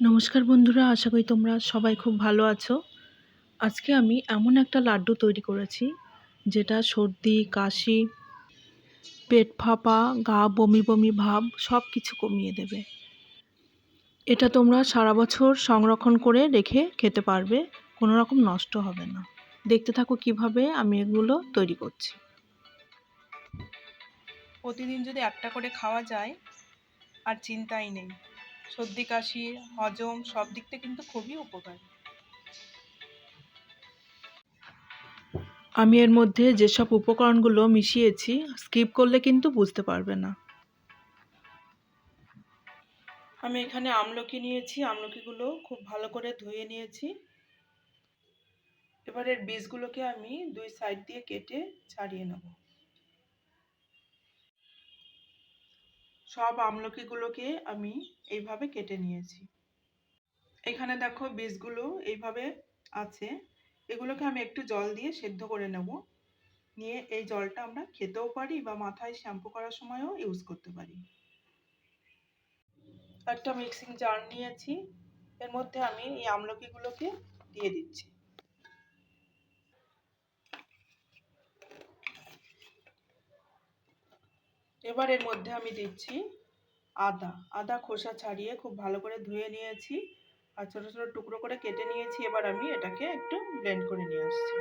নমস্কার বন্ধুরা, আশা করি তোমরা সবাই খুব ভালো আছো। আজকে আমি এমন একটা লাড্ডু তৈরি করেছি, যেটা সর্দি, কাশি, পেট ফাঁপা, গা বমি বমি ভাব সব কিছু কমিয়ে দেবে। এটা তোমরা সারা বছর সংরক্ষণ করে রেখে খেতে পারবে, কোনো রকম নষ্ট হবে না। দেখতে থাকো কীভাবে আমি এগুলো তৈরি করছি। প্রতিদিন যদি একটা করে খাওয়া যায়, আর চিন্তাই নেই। সর্দি কাশি হজম সব দিক থেকে কিন্তু খুবই উপকারী। আমি এর মধ্যে যেসব উপকরণগুলো মিশিয়েছি স্কিপ করলে কিন্তু বুঝতে পারবে না। আমি এখানে আমলকি নিয়েছি আমলকিগুলো খুব ভালো করে ধুয়ে নিয়েছি। এবার এর বীজগুলোকে আমি দুই সাইড দিয়ে কেটে ছাড়িয়ে নেব। সব আমলকিগুলোকে আমি এইভাবে কেটে নিয়েছি। এখানে দেখো বীজগুলো এইভাবে আছে। এগুলোকে আমি একটু জল দিয়ে সেদ্ধ করে নেব। নিয়ে এই জলটা আমরা খেতেও পারি বা মাথায় শ্যাম্পু করার সময়ও ইউজ করতে পারি। একটা মিক্সিং জার নিয়েছি। এর মধ্যে আমি এই আমলকিগুলোকে দিয়ে দিচ্ছি। এবার এর মধ্যে আমি দিচ্ছি আদা। আদা খোসা ছাড়িয়ে খুব ভালো করে ধুয়ে নিয়েছি আর ছোটো ছোটো টুকরো করে কেটে নিয়েছি। এবার আমি এটাকে একটু ব্লেন্ড করে নিয়ে আসছি।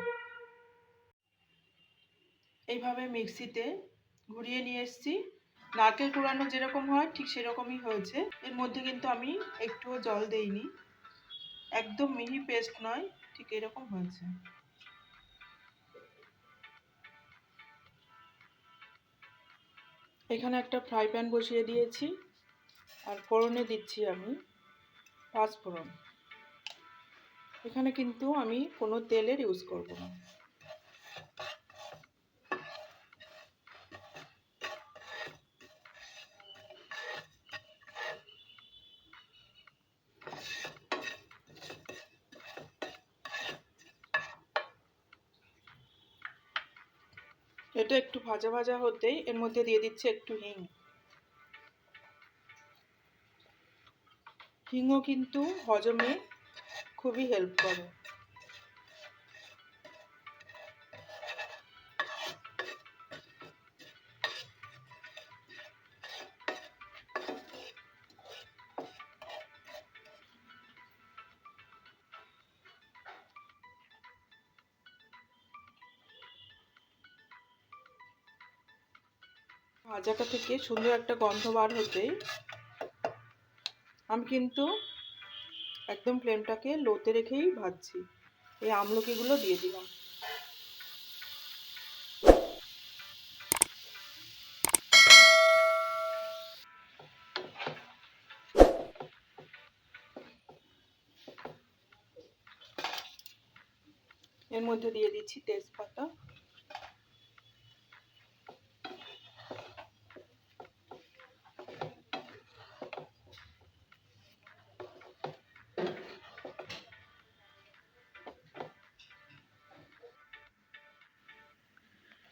এইভাবে মিক্সিতে ঘুরিয়ে নিয়ে এসছি। নারকেল কুড়ানো যেরকম হয়, ঠিক সেরকমই হয়েছে। এর মধ্যে কিন্তু আমি একটুও জল দেইনি। একদম মিহি পেস্ট নয়, ঠিক এরকম হয়েছে। এখানে একটা ফ্রাই প্যান বসিয়ে দিয়েছি আর ফোড়নে দিচ্ছি আমি পাঁচ ফোড়ন। এখানে কিন্তু আমি কোনো তেলের ইউজ করব না। এটা একটু ভাজা ভাজা হতেই এর মধ্যে দিয়ে দিচ্ছে একটু হিং। হিংও কিন্তু হজমে খুবই হেল্প করে। ভাজাটা থেকে সুন্দর একটা গন্ধ বার হতেই আমি কিন্তু একদম ফ্লেমটাকে লোতে রেখেই ভাজছি। এই আমলকিগুলো দিয়ে দিলাম। এর মধ্যে দিয়ে দিচ্ছি তেজপাতা।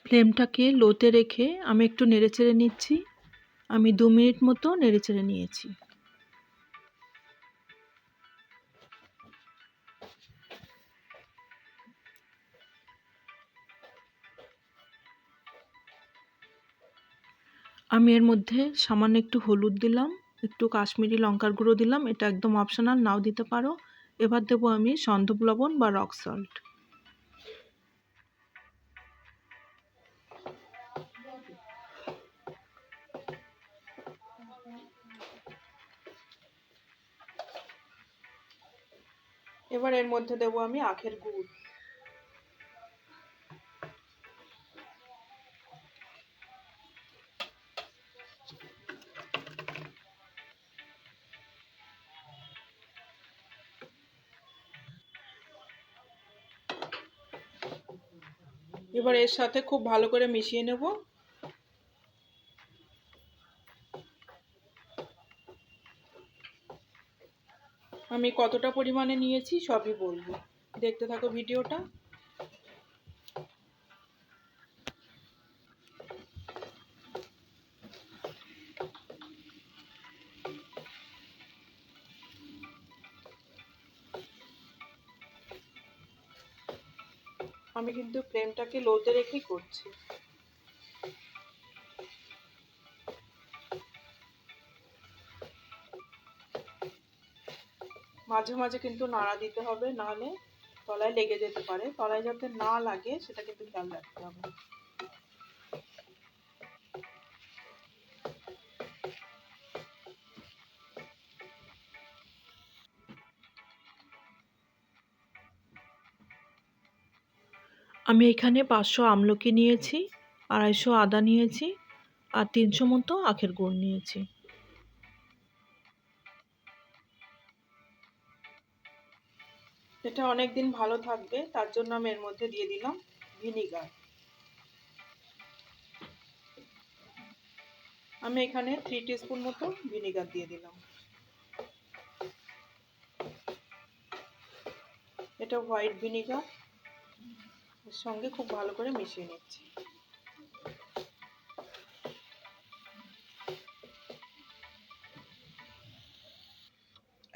ফ্লেমটাকে লোতে রেখে আমি একটু নেড়েচেড়ে নিচ্ছি। আমি দু মিনিট মতো নেড়েচেড়ে নিয়েছি। আমি এর মধ্যে সামান্য একটু হলুদ দিলাম, একটু কাশ্মীরি লঙ্কার গুঁড়ো দিলাম, এটা একদম অপশনাল নাও দিতে পারো। এবার দেবো আমি সন্ধব লবণ বা রক সল্ট এবার এর মধ্যে দেবো আমি আখের গুড়। এবার এর সাথে খুব ভালো করে মিশিয়ে নেব। আমি কতটা পরিমাণে নিয়েছি সবই বলব। দেখতে থাকো ভিডিওটা। আমি কিন্তু প্লেনটাকে লোতে রেখেই করছি। মাঝে মাঝে কিন্তু নাড়া দিতে হবে, নাহলে তলায় লেগে যেতে পারে। তলায় যাতে না লাগে, সেটা কিন্তু খেয়াল রাখতে হবে। আমি এখানে পাঁচশো আমলকি নিয়েছি, আড়াইশো আদা নিয়েছি, আর তিনশো মতো আখের গুড় নিয়েছি। এটা অনেক দিন ভালো থাকবে, তার জন্য আমি এর মধ্যে দিয়ে দিলাম ভিনিগার। আমি এখানে থ্রি টিস্পুন মতো ভিনিগার দিয়ে দিলাম। এটা হোয়াইট ভিনিগার এর সঙ্গে খুব ভালো করে মিশিয়ে নিচ্ছি।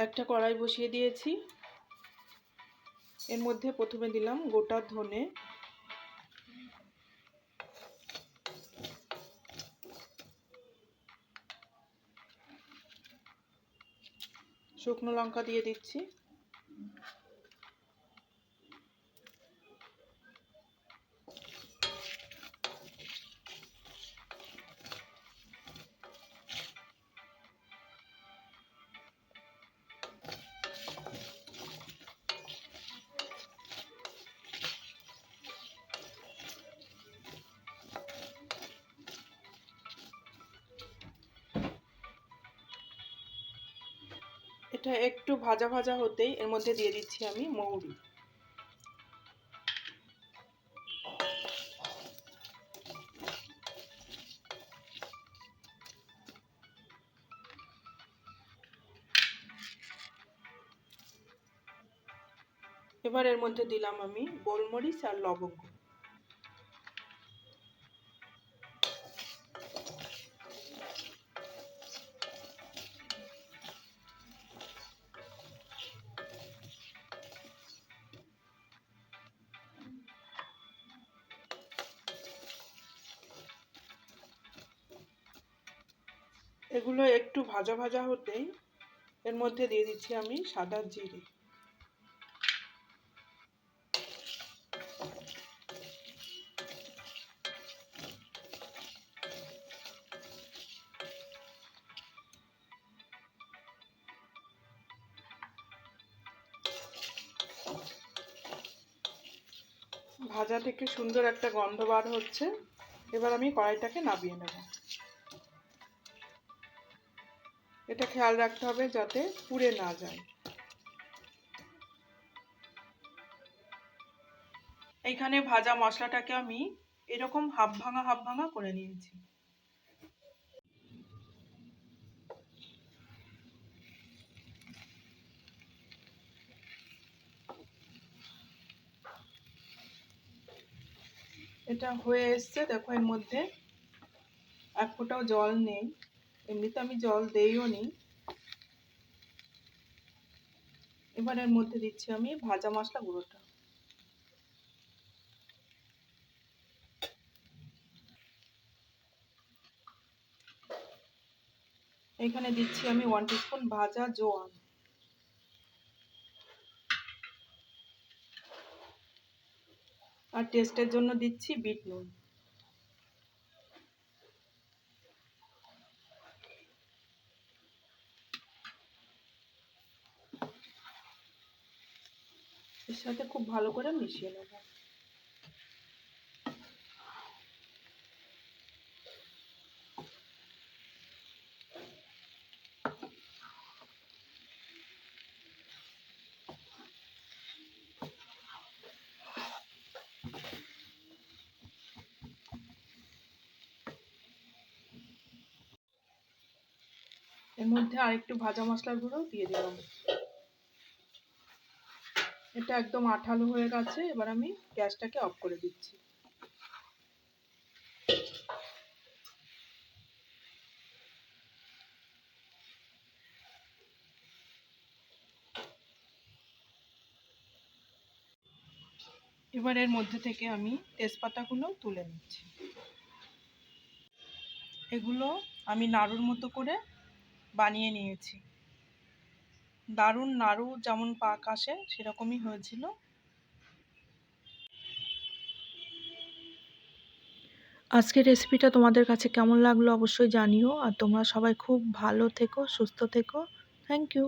একটা কড়াই বসিয়ে দিয়েছি। এর মধ্যে প্রথমে দিলাম গোটা ধনে। শুকনো লঙ্কা দিয়ে দিচ্ছি। এটা একটু ভাজা ভাজা হতেই এর মধ্যে দিয়ে দিচ্ছি আমি মৌরি। এবার এর মধ্যে দিলাম আমি গোলমরিচ আর লবঙ্গ। এগুলো একটু ভাজা ভাজা হতেই এর মধ্যে দিয়ে দিচ্ছি আমি সাদা জিরে। ভাজা থেকে সুন্দর একটা গন্ধ বার হচ্ছে। এবার আমি কড়াইটাকে নামিয়ে নেব। এটা খেয়াল রাখতে হবে যাতে পুড়ে না যায়। এইখানে ভাজা মশলাটাকে আমি এরকম হাফ ভাঙা হাফ ভাঙা করে নিয়েছি। এটা হয়ে এসছে, দেখো এর মধ্যে এক ফোঁটাও জল নেই। এমনিতে আমি জল দেইও নি। এবার এর মধ্যে দিচ্ছি আমি ভাজা মশলা গুঁড়োটা। এখানে দিচ্ছি আমি ওয়ান টিস্পুন ভাজা জোয়ান। আর টেস্টের জন্য দিচ্ছি বিট নুন। এর সাথে খুব ভালো করে মিশিয়ে নেব। এর মধ্যে আরেকটু ভাজা মশলার গুঁড়ো দিয়ে দিলাম। এটা একদম আঠালো হয়ে গেছে, এবার আমি গ্যাসটাকে অফ করে দিচ্ছি। এবার এর মধ্যে থেকে আমি তেজপাতাগুলো তুলে নিচ্ছি। এগুলো আমি নাড়ুর মতো করে বানিয়ে নিয়েছি। দারুণ নাড়ু যেমন পাক আসে, সেরকমই হয়েছিল। আজকের রেসিপিটা তোমাদের কাছে কেমন লাগল অবশ্যই জানিও। আর তোমরা সবাই খুব ভালো থেকো, সুস্থ থেকো। Thank you